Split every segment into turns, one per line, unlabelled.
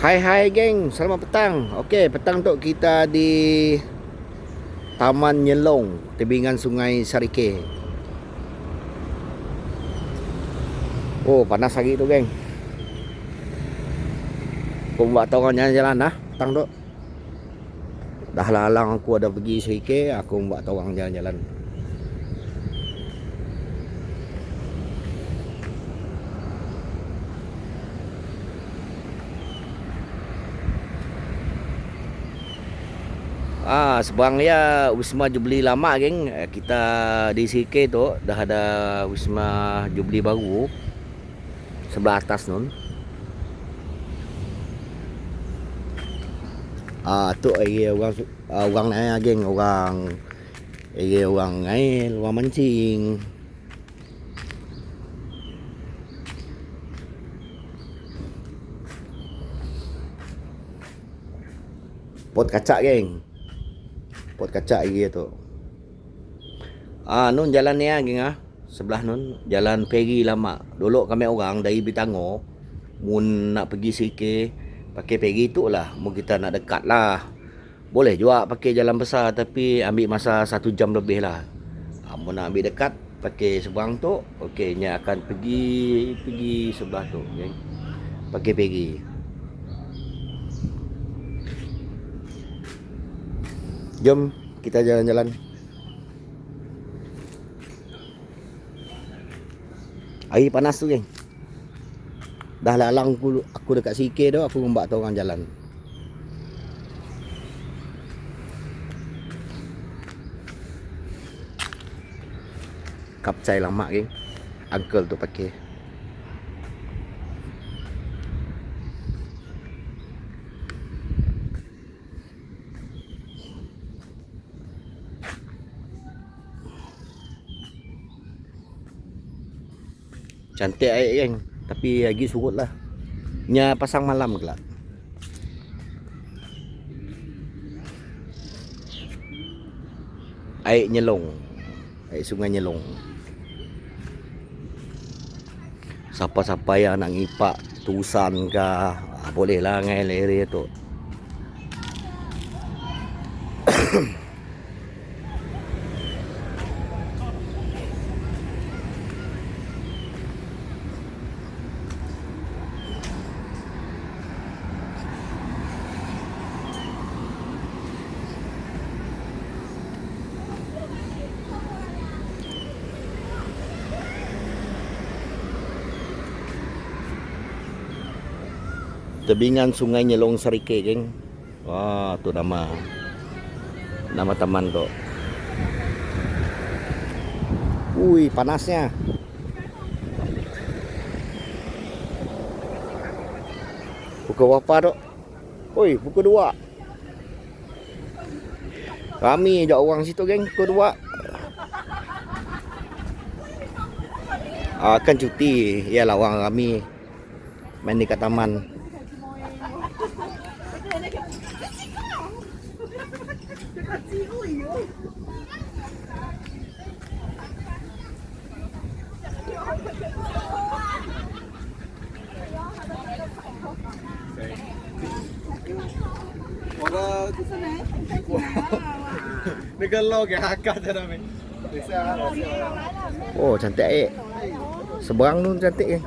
Hai hai geng, selamat petang. Okey, petang tu kita di Taman Nyelong, tebingan Sungai Sarike. Oh, panas lagi tu geng. Kau buat tahu orang jalan-jalan dah, petang tu. Dah lalang aku ada pergi Sarike, aku buat tahu orang jalan-jalan. Ah, seberang dia Wisma Jubli lama geng. Eh, Kita di CK tu dah ada Wisma Jubli baru. Sebelah atas nun. Ah, tu area orang ah, orang naik geng, orang area orang ngail, orang mancing. Pot kacak geng. Pot kacak area tu. Ah, nun jalan ni ah geng ah. Sebelah nun jalan peri lama. Dulu kami orang dari Bitango mun nak pergi Sike pakai peri tu lah. Mun kita nak dekat lah. Boleh juga pakai jalan besar tapi ambil masa satu jam lebih lah. Ah, mun nak ambil dekat pakai seberang tu, okey nya akan pergi pergi sebelah tu geng. Pakai peri. Jom kita jalan-jalan. Hari panas tu geng. Dah lalang aku, aku dekat CK tu aku ngombak tu orang jalan. Kapcai lama geng. Uncle tu pakai. Cantik air geng Tapi lagi surut lah. Nya pasang malam kelak Air nyelong. Air sungai nyelong. Siapa-siapa yang nak ngipak Tusan ke ah, Boleh lah ngai area tu Tebingan Sungai Nyelong Sarike geng. Wah, tu nama nama taman tu. Ui, panasnya. Pukul berapa tu? Oi, pukul 2. Rami je orang situ geng, pukul 2. Akan cuti, ialah orang rami main dekat taman.
Orang Negara ke hakkat dah namin.
Oh, cantik air. Seberang tu cantik eh.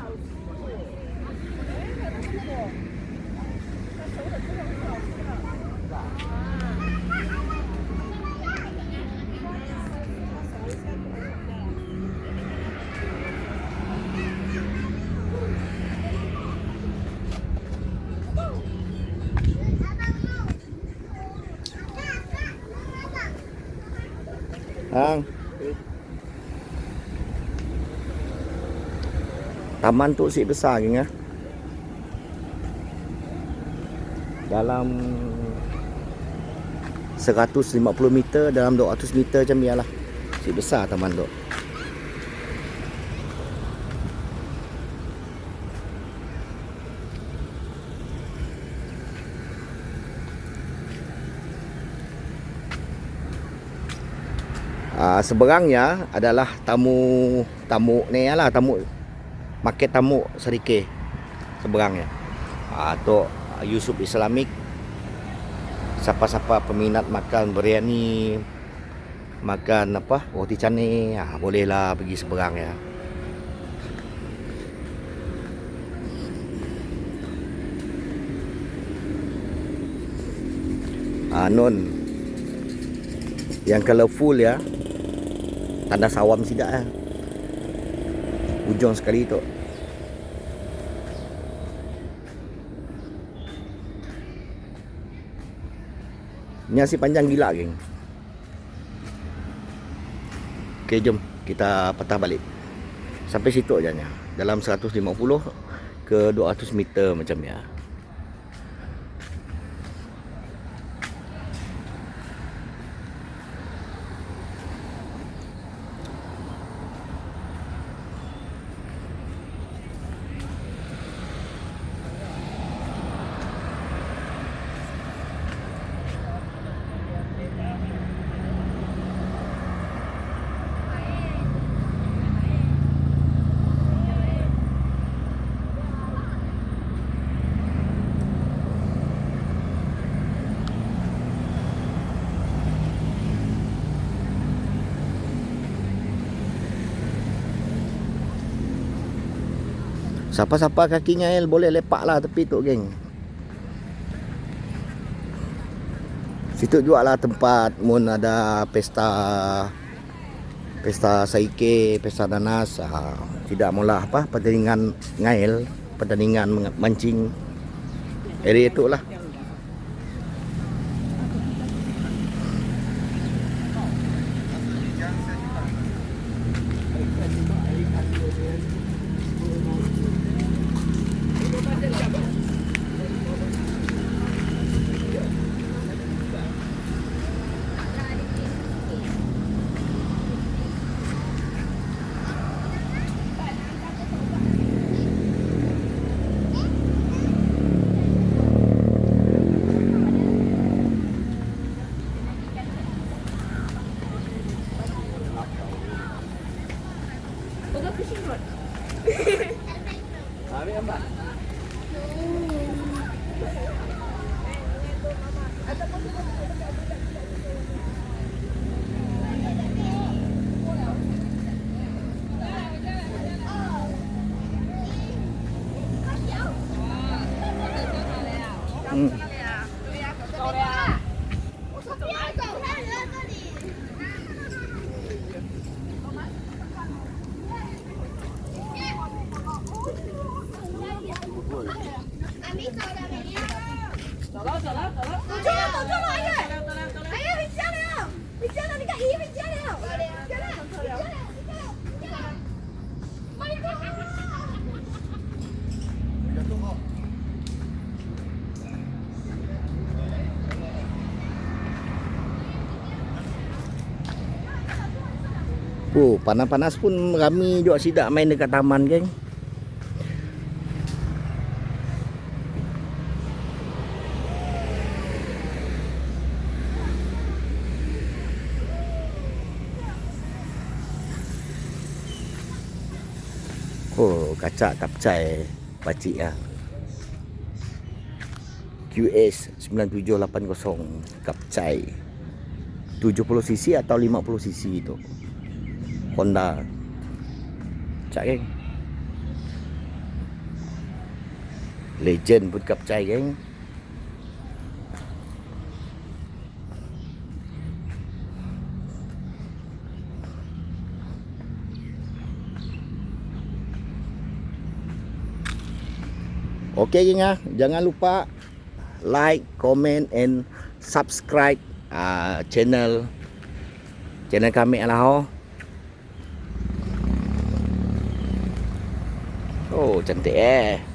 Hang. Taman tu si besar geng ah. Dalam 150 meter dalam 200 meter macam ni lah. Si besar taman tu. Ah, seberangnya adalah tamu tamu ni lah tamu market tamu sedikit seberangnya. Ah tu ah, Yusuf Islamik siapa-siapa peminat makan biryani makan apa roti canai ah, bolehlah pergi seberang ya ah, non yang colourful ya tanda sawam sidak ya ujung sekali tu Ni nasi panjang gila geng. Okay jom kita patah balik. Sampai situ aja nya. Dalam 150 ke 200 meter macam ya Siapa-siapa kakinya El boleh lepak lah tepi tu geng. Situ juga lah tempat Mun ada pesta Pesta saike, pesta nanas. Ah, Tidak mula apa Pertandingan ngail Pertandingan mancing. Area tu lah 走了，走了，走了。Oh, panas-panas pun kami juga sidak main dekat taman geng. Oh, kacak kapcai pacik ya. QS 9780 kapcai 70cc atau 50cc itu Honda. Cak geng. Legend pun kapcai geng. Okey geng ah, jangan lupa like, comment and subscribe uh, channel. Channel kami lah oh. Oh, cantik eh.